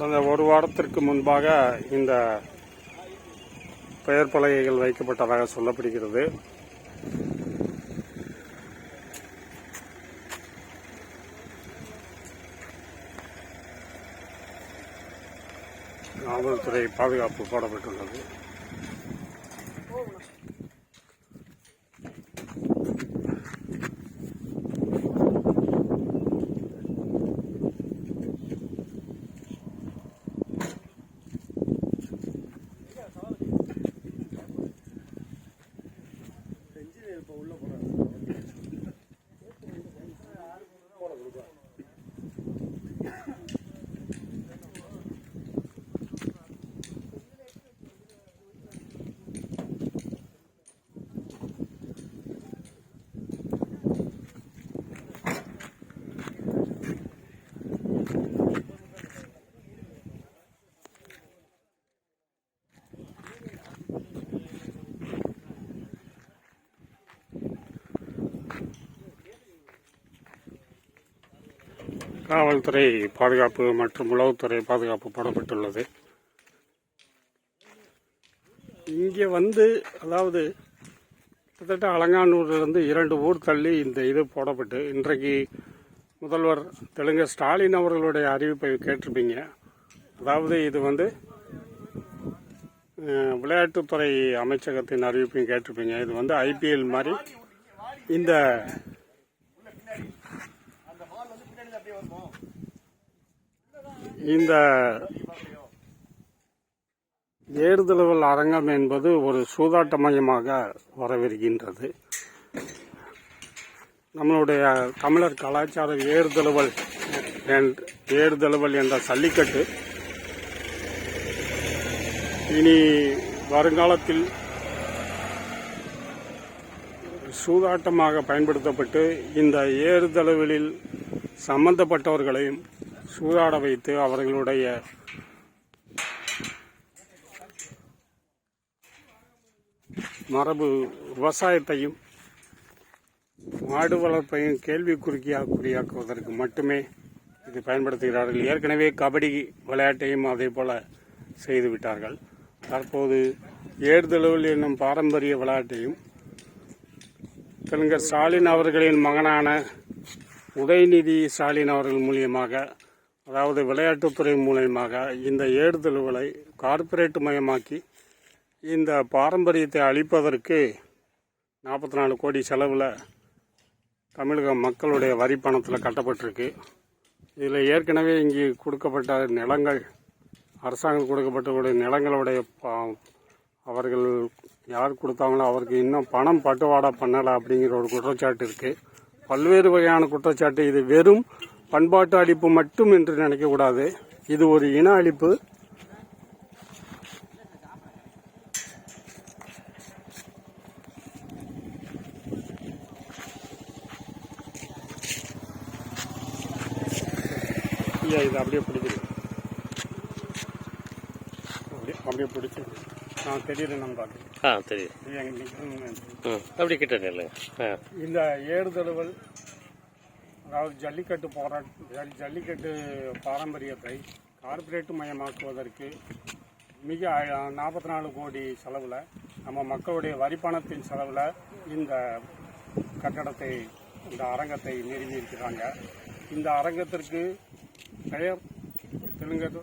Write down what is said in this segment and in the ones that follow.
கடந்த ஒரு வாரத்திற்கு முன்பாக இந்த பெயர் பலகைகள் வைக்கப்பட்டதாக சொல்லப்படுகிறது. காவல்துறை பாதுகாப்பு போடப்பட்டுள்ளது. காவல்துறை பாதுகாப்பு மற்றும் உளவுத்துறை பாதுகாப்பு போடப்பட்டுள்ளது. இங்கே வந்து அதாவது கிட்டத்தட்ட அலங்கானூர்லேருந்து இரண்டு ஊர் தள்ளி இந்த இது போடப்பட்டு இன்றைக்கு முதல்வர் தெலுங்கு ஸ்டாலின் அவர்களுடைய அறிவிப்பை கேட்டிருப்பீங்க. அதாவது இது வந்து விளையாட்டுத்துறை அமைச்சகத்தின் அறிவிப்பையும் கேட்டிருப்பீங்க. இது வந்து ஐபிஎல் மாதிரி இந்த இந்த ஏறுதழுவல் அரங்கம் என்பது ஒரு சூதாட்ட மையமாக வரவிருக்கின்றது. நம்மளுடைய தமிழர் கலாச்சார ஏறுதழுவல் ஏறுதழுவல் என்ற சல்லிக்கட்டு இனி வருங்காலத்தில் சூதாட்டமாக பயன்படுத்தப்பட்டு இந்த ஏறுதழுவலில் சம்பந்தப்பட்டவர்களையும் சூதாட வைத்து அவர்களுடைய மரபு விவசாயத்தையும் மாடு வளர்ப்பையும் கேள்விக்குறுக்கியாக்குறியாக்குவதற்கு மட்டுமே இது பயன்படுத்துகிறார்கள். ஏற்கனவே கபடி விளையாட்டையும் அதே போல செய்து விட்டார்கள் தற்போது ஏறுதழுவல் என்னும் பாரம்பரிய விளையாட்டையும் கலைஞர் ஸ்டாலின் அவர்களின் மகனான உதயநிதி ஸ்டாலின் அவர்கள் மூலியமாக அதாவது விளையாட்டுத்துறை மூலயமாக இந்த ஏறுதழுவலை கார்ப்பரேட் மயமாக்கி இந்த பாரம்பரியத்தை அழிப்பதற்கு நாற்பத்தி நாலு கோடி செலவில் தமிழக மக்களுடைய வரி பணத்தில் கட்டப்பட்டிருக்கு. இதில் ஏற்கனவே இங்கே கொடுக்கப்பட்ட நிலங்கள் அரசாங்கம் கொடுக்கப்பட்டக்கூடிய நிலங்களுடைய ப- அவர்கள் யார் கொடுத்தாங்களோ அவருக்கு இன்னும் பணம் பட்டுவாடா பண்ணலை அப்படிங்கிற ஒரு குற்றச்சாட்டு இருக்குது பல்வேறு வகையான குற்றச்சாட்டு. இது வெறும் பண்பாட்டு அழிப்பு மட்டும் என்று நினைக்கக்கூடாது இது ஒரு இன அழிப்பு. ஐயா இது அப்படியே பிடிக்குது அப்படியே அப்படியே பிடிச்சி. நான் தெரியல நான் பார்க்குறேன் ஆ தெரியுது. ஐயா, இங்க நிக்கணும். ம் அப்படி கிட்ட நில்லுங்க. இந்த ஏறுதழுவல் அதாவது ஜல்லிக்கட்டு போராட்ட ஜல்லிக்கட்டு பாரம்பரியத்தை கார்ப்பரேட் மயமாக்குவதற்கு மிக நாற்பத்தி நாலு கோடி செலவில் நம்ம மக்களுடைய வரிப்பணத்தின் செலவில் இந்த கட்டடத்தை இந்த அரங்கத்தை நிறுவியிருக்கிறாங்க. இந்த அரங்கத்திற்கு பெயர் தெலுங்கர்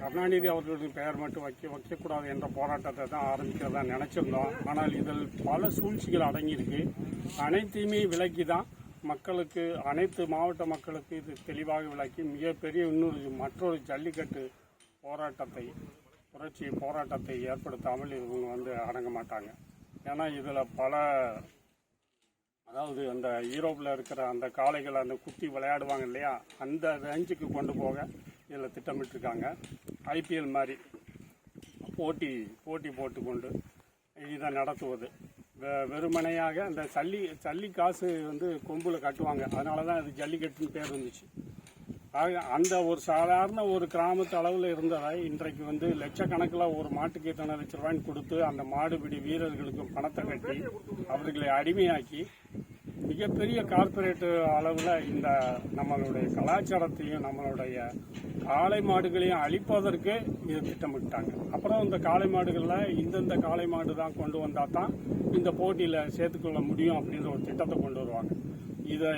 கருணாநிதி அவர்களுடைய பெயர் மட்டும் வைக்க வைக்கக்கூடாது என்ற போராட்டத்தை தான் ஆரம்பிக்கிறதா நினச்சிருந்தோம். ஆனால் இதில் பல சூழ்ச்சிகள் அடங்கியிருக்கு. அனைத்தையுமே விலக்கி தான் மக்களுக்கு அனைத்து மாவட்ட மக்களுக்கு இது தெளிவாக விளக்கி மிகப்பெரிய இன்னொரு மற்றொரு ஜல்லிக்கட்டு போராட்டத்தை புரட்சி போராட்டத்தை ஏற்படுத்தாமல் இவங்க வந்து அடங்க மாட்டாங்க. ஏன்னா இதில் பல அதாவது அந்த யூரோப்பில் இருக்கிற அந்த காளைகள் அந்த குத்தி விளையாடுவாங்க இல்லையா? அந்த ரேஞ்சுக்கு கொண்டு போக இதில் திட்டமிட்டிருக்காங்க. ஐபிஎல் மாதிரி போட்டி போட்டி போட்டுக்கொண்டு இதை நடத்துவது. வெறுமனையாக அந்த சல்லி சல்லி காசு வந்து கொம்பில் கட்டுவாங்க. அதனால தான் அது ஜல்லிக்கட்டுன்னு பேர் இருந்துச்சு ஆக அந்த ஒரு சாதாரண ஒரு கிராமத்து அளவில் இருந்ததை இன்றைக்கு வந்து லட்சக்கணக்கில் ஒரு மாட்டுக்கு இத்தனை லட்ச ரூபாய்ன்னு கொடுத்து அந்த மாடுபிடி வீரர்களுக்கு பணத்தை கட்டி அவர்களை அடிமையாக்கி மிகப்பெரிய கார்பரேட் அளவில் இந்த நம்மளுடைய கலாச்சாரத்தையும் நம்மளுடைய காளை மாடுகளையும் அழிப்பதற்கு இது திட்டமிட்டாங்க. அப்புறம் இந்த காளை மாடுகளில் இந்தந்த காளை மாடு தான் கொண்டு வந்தால் தான் இந்த போட்டியில் சேர்த்துக்கொள்ள முடியும் அப்படின்ற ஒரு திட்டத்தை கொண்டு வருவாங்க. இதை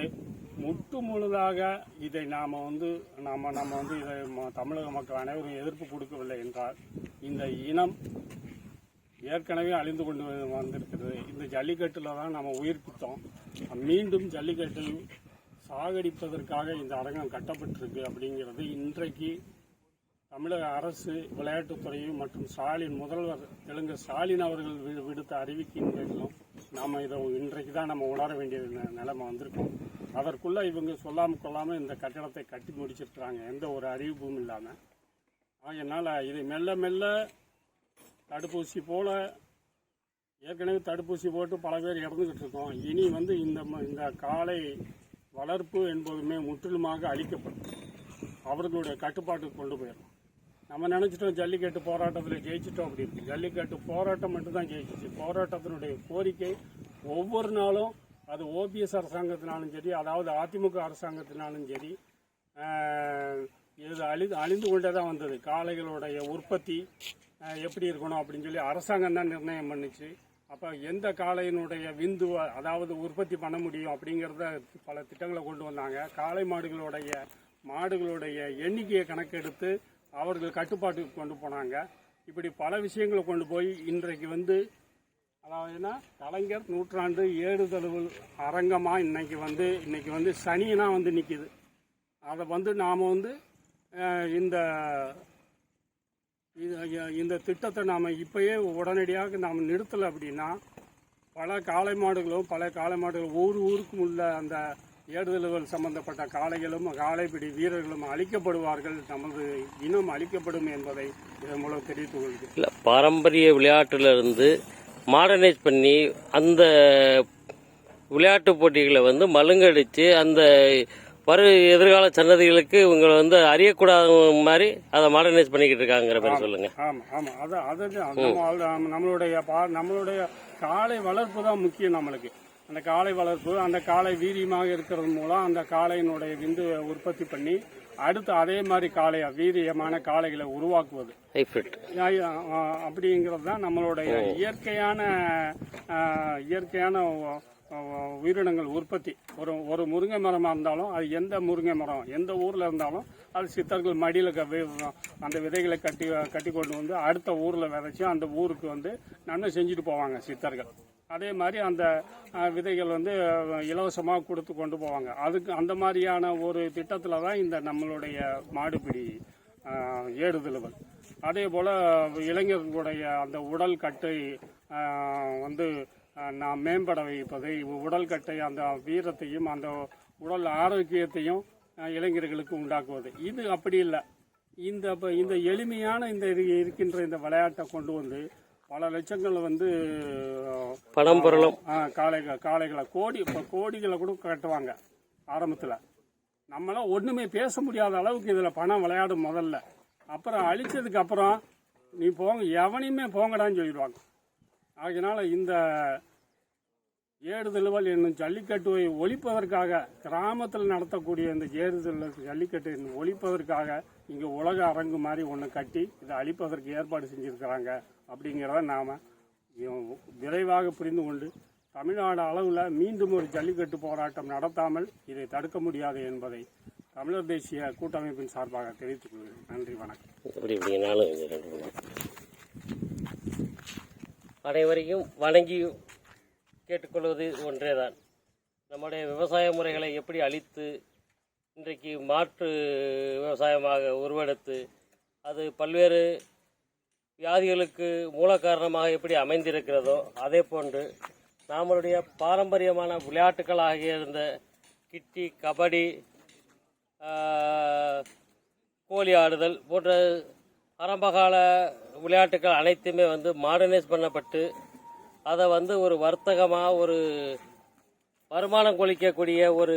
முட்டு முழுதாக இதை நாம் வந்து நாம் நம்ம வந்து இதை ம- தமிழக மக்கள் அனைவரும் எதிர்ப்பு கொடுக்கவில்லை என்றால் இந்த இனம் ஏற்கனவே அழிந்து கொண்டு வந்திருக்கிறது. இந்த ஜல்லிக்கட்டில் தான் நம்ம உயிர் பித்தோம் மீண்டும் ஜல்லிக்கட்டில் சாகடிப்பதற்காக இந்த அரங்கம் கட்டப்பட்டிருக்கு அப்படிங்கிறது இன்றைக்கு தமிழக அரசு விளையாட்டுத்துறை மற்றும் ஸ்டாலின் முதல்வர் தெலுங்கு ஸ்டாலின் அவர்கள் வி- விடுத்த அறிவிக்கையின் நாம் இதை இன்றைக்கு தான் நம்ம உணர வேண்டிய நிலைமை வந்திருக்கோம். அதற்குள்ள இவங்க சொல்லாமல் கொள்ளாமல் இந்த கட்டடத்தை கட்டி முடிச்சிருக்கிறாங்க. எந்த ஒரு அறிவிப்பும் இல்லாமல் அதனால் இதை மெல்ல மெல்ல தடுப்பூசி போல ஏற்கனவே தடுப்பூசி போட்டு பல பேர் இறந்துகிட்டு இருக்கோம். இனி வந்து இந்த ம- இந்த காளை வளர்ப்பு என்பதுமே முற்றிலுமாக அழிக்கப்படும். அவர்களுடைய கட்டுப்பாட்டுக்கு கொண்டு போயிடும் நம்ம நினச்சிட்டோம் ஜல்லிக்கட்டு போராட்டத்தில் ஜெயிச்சிட்டோம் அப்படின்னு. ஜல்லிக்கட்டு போராட்டம் மட்டும்தான் ஜெயிச்சிச்சு. போராட்டத்தினுடைய கோரிக்கை ஒவ்வொரு நாளும் அது ஓபிஎஸ் அரசாங்கத்தினாலும் சரி அதாவது அதிமுக அரசாங்கத்தினாலும் சரி இது அழி அழிந்து கொண்டே தான் வந்தது. காளைகளுடைய உற்பத்தி எப்படி இருக்கணும் அப்படின்னு சொல்லி அரசாங்கம் தான் நிர்ணயம் பண்ணுச்சு. அப்போ எந்த காளையினுடைய விந்து அதாவது உற்பத்தி பண்ண முடியும் அப்படிங்கிறத பல திட்டங்களை கொண்டு வந்தாங்க. காளை மாடுகளுடைய மாடுகளுடைய எண்ணிக்கையை கணக்கெடுத்து அவர்கள் கட்டுப்பாட்டுக்கு கொண்டு போனாங்க. இப்படி பல விஷயங்களை கொண்டு போய் இன்றைக்கு வந்து அதாவதுன்னா கலைஞர் நூற்றாண்டு ஏறுதழுவல் அரங்கமா இன்னைக்கு வந்து இன்னைக்கு வந்து சனினா வந்து நிற்கிது அதை வந்து நாம் வந்து இந்த இது- இந்த திட்டத்தை நாம் இப்பயே உடனடியாக நாம் நிறுத்தலை அப்படின்னா பல காளை மாடுகளும் பல காளை மாடுகள் ஒவ்வொரு ஊருக்கும் உள்ள அந்த ஏடுதல்கள் சம்பந்தப்பட்ட காளைகளும் காளைப்பிடி வீரர்களும் அழிக்கப்படுவார்கள். நமது இனம் அழிக்கப்படும் என்பதை இதன் மூலம் தெரிவித்துக் கொள்கிறேன். இல்லை பாரம்பரிய விளையாட்டிலிருந்து மாடர்னைஸ் பண்ணி அந்த விளையாட்டு போட்டிகளை வந்து மழுங்கடிச்சு அந்த வரு எதிர்கால சன்னதிகளுக்கு இவங்க வந்து அறியக்கூடாத மாதிரி அதை மாடர்னைஸ் பண்ணிக்கிட்டு இருக்காங்கிற சொல்லுங்க. ஆமா ஆமா. அது அது நம்ம ஆள்- நம்மளுடைய பா- நம்மளுடைய காளை வளர்ப்பு தான் முக்கியம் நம்மளுக்கு. அந்த காளை வளர்ப்பு அந்த காளை வீரியமாக இருக்கிறது மூலம் அந்த காளையினுடைய விந்து உற்பத்தி பண்ணி அடுத்து அதே மாதிரி காளைய வீரியமான காளைகளை உருவாக்குவது. அப்படிங்கிறது தான் நம்மளுடைய இயற்கையான இயற்கையான உயிரினங்கள் உற்பத்தி. ஒரு ஒரு முருங்கை மரமாக இருந்தாலும் அது எந்த முருங்கை மரம் எந்த ஊரில் இருந்தாலும் அது சித்தர்கள் மடியில் அந்த விதைகளை கட்டி கட்டி கொண்டு வந்து அடுத்த ஊரில் விதைச்சி அந்த ஊருக்கு வந்து நன்மை செஞ்சுட்டு போவாங்க சித்தர்கள். அதே மாதிரி அந்த விதைகள் வந்து இலவசமாக கொடுத்து கொண்டு போவாங்க. அதுக்கு அந்த மாதிரியான ஒரு திட்டத்தில் தான் இந்த நம்மளுடைய மாடுபிடி ஆ, அதே போல் இளைஞர்களுடைய அந்த உடல் கட்டை வந்து நாம் மேம்பட வைப்பதை. உடல் கட்டை அந்த வீரத்தையும் அந்த உடல் ஆரோக்கியத்தையும் இளைஞர்களுக்கு உண்டாக்குவது. இது அப்படி இல்லை. இந்த இப்ப இந்த எளிமையான இந்த இது இருக்கின்ற இந்த விளையாட்டை கொண்டு வந்து பல லட்சங்கள் வந்து பணம் பொருளும். ஆ, காளைக காளைகளை கோடி இப்போ கோடிகளை கூட கட்டுவாங்க ஆரம்பத்தில். நம்மளாம் ஒன்றுமே பேச முடியாத அளவுக்கு இதில் பணம் விளையாடும் முதல்ல. அப்புறம் அழிச்சதுக்கு அப்புறம் நீ போங்க எவனையுமே போங்கடான்னு சொல்லிடுவாங்க. ஆகையினால இந்த ஏறுதழுவல் என்னும் ஜல்லிக்கட்டுவை ஒழிப்பதற்காக கிராமத்தில் நடத்தக்கூடிய இந்த ஏறுதல் ஜல்லிக்கட்டை ஒழிப்பதற்காக இங்கே உலக அரங்கு மாதிரி ஒன்று கட்டி இதை அழிப்பதற்கு ஏற்பாடு செஞ்சுருக்கிறாங்க அப்படிங்கிறத நாம் விரைவாக புரிந்து கொண்டு தமிழ்நாடு அளவில் மீண்டும் ஒரு ஜல்லிக்கட்டு போராட்டம் நடத்தாமல் இதை தடுக்க முடியாது என்பதை தமிழர் தேசிய கூட்டமைப்பின் சார்பாக தெரிவித்துக் கொள்கிறேன். நன்றி வணக்கம் எப்படி இப்படிங்கனாலும் இது ரெண்டு மூணு. அனைவரையும் வணங்கி கேட்டுக்கொள்வது ஒன்றேதான். நம்முடைய விவசாய முறைகளை எப்படி அழித்து இன்றைக்கு மாற்று விவசாயமாக உருவெடுத்து அது பல்வேறு வியாதிகளுக்கு மூல காரணமாக எப்படி அமைந்திருக்கிறதோ அதே போன்று நம்மளுடைய பாரம்பரியமான விளையாட்டுகளாகிய இருந்த கிட்டி கபடி கோழி ஆடுதல் போன்ற ஆரம்பகால விளையாட்டுகள் அனைத்துமே வந்து மாடர்னைஸ் பண்ணப்பட்டு அதை வந்து ஒரு வர்த்தகமாக ஒரு வருமானம் கொளிக்கக்கூடிய ஒரு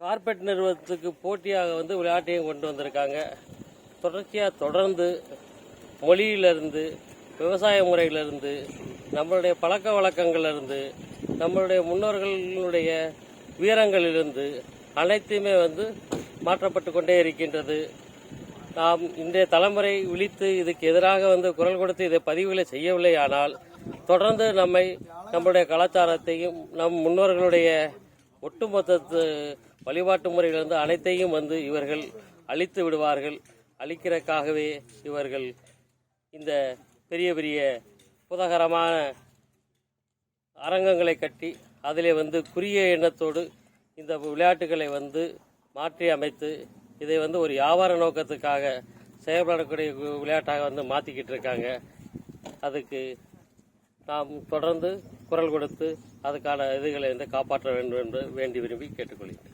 கார்பெட் நிறுவனத்துக்கு போட்டியாக வந்து விளையாட்டையும் கொண்டு வந்திருக்காங்க. தொடர்ச்சியாக தொடர்ந்து மொழியிலிருந்து விவசாய முறையிலிருந்து நம்மளுடைய பழக்க வழக்கங்கள்லேருந்து நம்மளுடைய முன்னோர்களுடைய வீரங்களிலிருந்து அனைத்துமே வந்து மாற்றப்பட்டு கொண்டே இருக்கின்றது. நாம் இன்றைய தலைமுறை விழித்து இதுக்கு எதிராக வந்து குரல் கொடுத்து இதை பதிவுகளை செய்யவில்லை ஆனால் தொடர்ந்து நம்மை நம்முடைய கலாச்சாரத்தையும் நம் முன்னோர்களுடைய ஒட்டுமொத்த வழிபாட்டு முறையிலிருந்து அனைத்தையும் வந்து இவர்கள் அழித்து விடுவார்கள். அழிக்கிறக்காகவே இவர்கள் இந்த பெரிய பெரிய புதகரமான அரங்கங்களை கட்டி அதிலே வந்து குறுகிய எண்ணத்தோடு இந்த விளையாட்டுகளை வந்து மாற்றி அமைத்து இதை வந்து ஒரு வியாபார நோக்கத்துக்காக செயல்படக்கூடிய விளையாட்டாக வந்து மாற்றிக்கிட்டு இருக்காங்க. அதுக்கு நாம் தொடர்ந்து குரல் கொடுத்து அதுக்கான இதுகளை வந்து காப்பாற்ற வேண்டும் என்று வேண்டி விரும்பி கேட்டுக்கொள்கிறேன்.